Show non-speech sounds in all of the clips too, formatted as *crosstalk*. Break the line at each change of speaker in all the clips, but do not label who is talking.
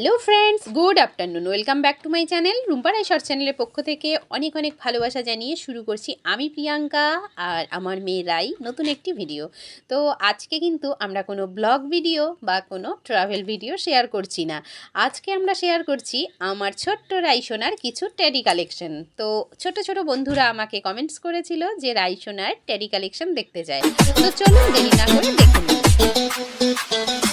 Hello friends good afternoon welcome back to my channel Rumpa Roy short চ্যানেলের পক্ষ থেকে অনেক অনেক ভালোবাসা জানিয়ে শুরু করছি আমি প্রিয়াঙ্কা আর আমার মেয়ে রাই নতুন একটি ভিডিও তো আজকে কিন্তু আমরা কোনো ব্লগ ভিডিও বা কোনো ট্রাভেল ভিডিও শেয়ার করছি না। আজকে আমরা শেয়ার করছি আমার ছোট্ট রাইসোনার কিছু ট্যাডি কালেকশন তো ছোট ছোট বন্ধুরা আমাকে কমেন্টস করেছিল যে রাইসোনার ট্যাডি কালেকশন দেখতে চায় তো চলুন দেরি না করে দেখুন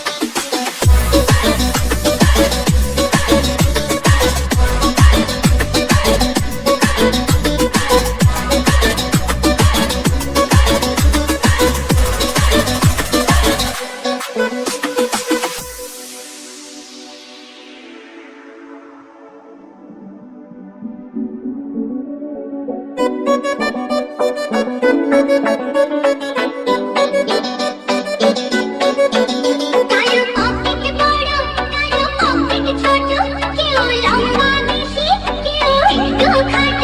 একটু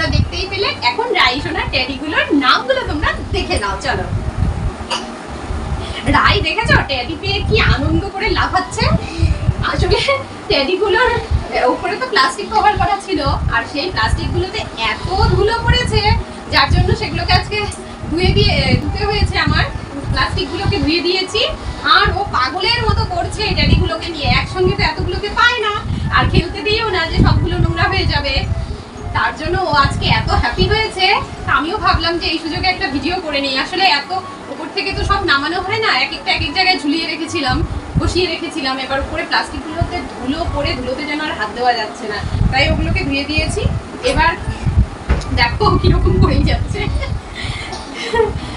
তোমরা দেখতেই পেলে, এখন রাইসোনার টেডিগুলোর নামগুলো তোমরা দেখে নাও, চলো। রাই দেখেছ? টেডি পেয়ে কি আনন্দ করে লাফাচ্ছে? আসলে টেডিগুলোর উপরে তো প্লাস্টিক কভার করা ছিল, আর সেই প্লাস্টিকগুলোতে এত ধুলো পড়েছে, যার জন্য সেগুলোকে আজকে ধুয়ে দিয়ে ধুতে হয়েছে আমার। প্লাস্টিকগুলোকে ধুয়ে দিয়েছি, আর ও পাগলের মতো করছে এই টেডিগুলোকে নিয়ে। একসঙ্গে তো এতগুলোকে পায় না, আর খেলতে দিয়েও না যে সবগুলো নোংরা হয়ে যাবে। তার জন্য ও আজকে এত হ্যাপি হয়েছে আমিও ভাবলাম যে এই সুযোগে একটা ভিডিও করে নিই। আসলে এত উপর থেকে তো সব নামানো হয় না, এক একটা এক এক জায়গায় ঝুলিয়ে রেখেছিলাম, বসিয়ে রেখেছিলাম, এবার উপরে প্লাস্টিকগুলোতে ধুলো পড়ে ধুলোতে যেন আর হাত দেওয়া যাচ্ছে না। তাই ওগুলোকে ধুয়ে দিয়েছি। এবার দেখো কীরকম করেই যাচ্ছে।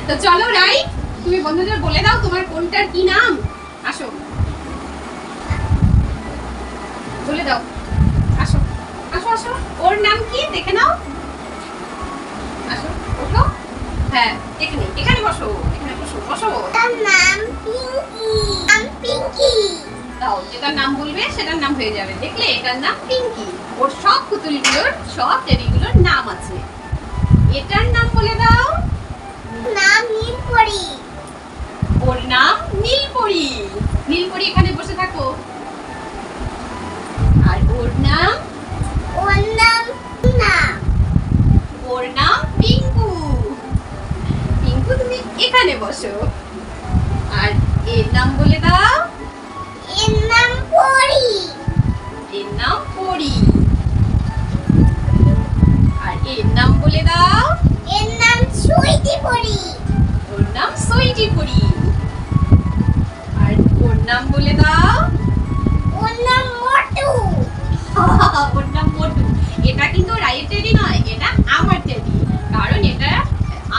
তো চলো, রাই, তুমি বন্ধুদের বলে দাও তোমার কোনটার কি নাম? আসো। বলে দাও। আসো আসো। ওর নাম কি? দেখে নাও। আসো ওঠো। হ্যাঁ এখানে এখানে বসো এখানে বসো বসো।
তার নাম পিঙ্কি। আমি পিঙ্কি।
দাও যেটার নাম বলবে সেটার নাম হয়ে যাবে। দেখলে এটার নাম পিঙ্কি। ওর সব পুতুলগুলোর সব টেডিগুলোর নাম আছে। এটার নাম বলে দাও।
নাম নীলপরি।
ওর নাম নীলপরি। নীলপরি এখানে বসে থাকো। আর ওর নাম
ওর নাম না
ওর নাম পিঙ্কু। পিঙ্কু তুমি এখানে বসো। আর এর নাম বলে দাও।
এর নাম পরি।
এর নাম পরি। আর এর নাম বলে দাও।
এর নাম সুইটি পরি।
ওর নাম সইটি পরি। আর ওর নাম বলে দাও।
ওর নাম মোটু। *laughs*
ওর নাম এটা কিন্তু রায়ের টেডি নয় এটা আমার টেডি কারণ এটা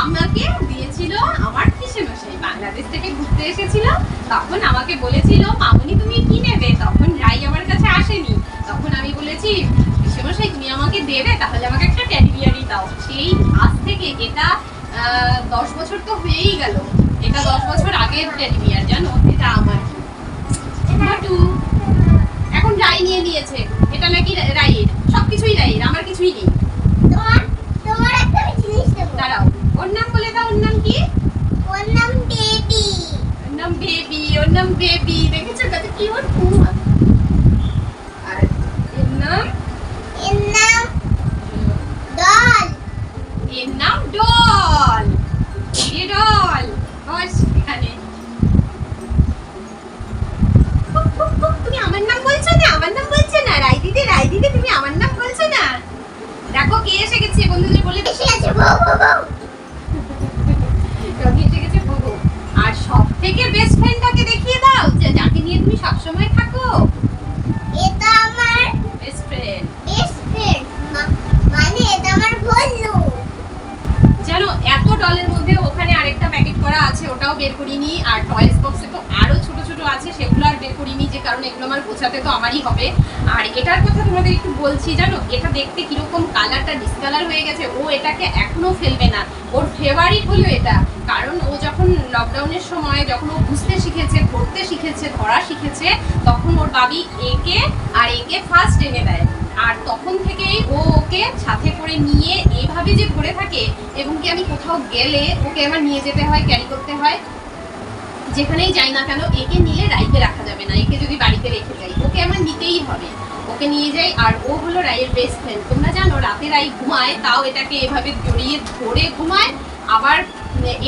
আমাকে দিয়েছিল আমার মশাই বাংলাদেশ থেকে ঘুরতে এসেছিল তখন আমাকে বলেছিল মামনি তুমি কি নেবে? তখন রাই আমার কাছে আসেনি। তখন আমি বলেছি মশাই তুমি আমাকে দেবে তাহলে আমাকে একটা টেডি বিয়ারই দাও। সেই আজ থেকে এটা দশ বছর তো হয়েই গেল। এটা দশ বছর আগের টেডি বিয়ার জানো? এটা আমার। টু রাই নিয়ে নিয়েছে এটা নাকি রাইয়ের সবকিছুই রায়ের আমার কিছুই নেই। কে এসে গেছে বন্ধুদের বলে
এসে আছে বউ বউ বউ।
রবি এসে গেছে বুবু আর সব থেকে বেস্ট ফ্রেন্ডটাকে দেখিয়ে দাও যে যাকে নিয়ে তুমি সবসময় থাকো।
এটা
ওটাও বের করিনি, আর টয়েস বক্সে তো আরও ছোট ছোট আছে, সেগুলো আর বের করিনি, যে কারণ এগুলো আমার গোছাতে তো আমারই হবে। আর এটার কথা তোমাদের একটু বলছি, জানো? এটা দেখতে কীরকম কালারটা ডিসকালার হয়ে গেছে, ও এটাকে এখনও ফেলবে না। ওর ফেভারিট হলো এটা, কারণ ও যখন লকডাউনের সময় যখন ও বুঝতে শিখেছে পড়তে শিখেছে, ধরা শিখেছে, তখন ওর বাবি একে আর একে ফার্স্ট এনে দেয়। আর তখন থেকেই ও ওকে সাথে নিয়ে এইভাবে যে ধরে থাকে, এবং কি আমি কোথাও গেলে ওকে আমার নিয়ে যেতে হয় ক্যারি করতে হয়, যেখানেই যাই না কেন, একে নিয়ে রাইকে রাখা যাবে না, একে যদি বাড়িতে রেখে যাই, ওকে আমার নিতেই হবে। ওকে নিয়ে যাই, আর ও হলো রায়ের বেস্ট ফ্রেন্ড তোমরা জানো, রাতে রাই ঘুমায়, তাও এটাকে এভাবে জড়িয়ে ধরে ঘুমায়, আবার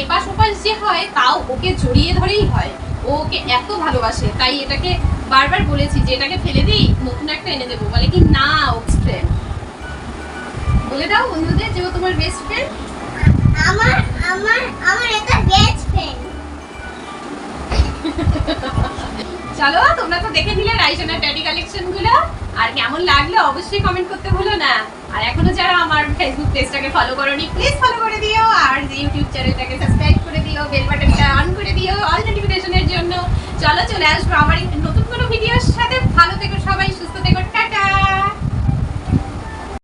এপাশ ওপাশ যে হয়, তাও ওকে জড়িয়ে ধরেই হয়। ও ওকে এত ভালোবাসে, তাই এটাকে বারবার বলেছি যে এটাকে ফেলে দিই, নতুন একটা এনে দেবো। বলে কি, না ওক্স ফ্রেন্ড বলে দাও বন্ধুদের যে ও তোমার বেস্ট ফ্রেন্ড
আমার আমার আমার এটা বেস্ট ফ্রেন্ড
চলো তোমরা তো দেখে নিলে রাইজনের ট্যাডি কালেকশনগুলো। আর কেমন লাগল অবশ্যই কমেন্ট করতে ভুলো না। আর এখনও যারা আমার ফেসবুক পেজটাকে ফলো করোনি প্লিজ ফলো করে দিও। আর ইউটিউব চ্যানেলটাকে সাবস্ক্রাইব করে দিও বেল বাটনটা অন করে দিও অল নোটিফিকেশনের জন্য। চলো চলে আসব আমার নতুন কোনো ভিডিওর সাথে। ভালো থেকো সবাই সুস্থ থেকো টাটা!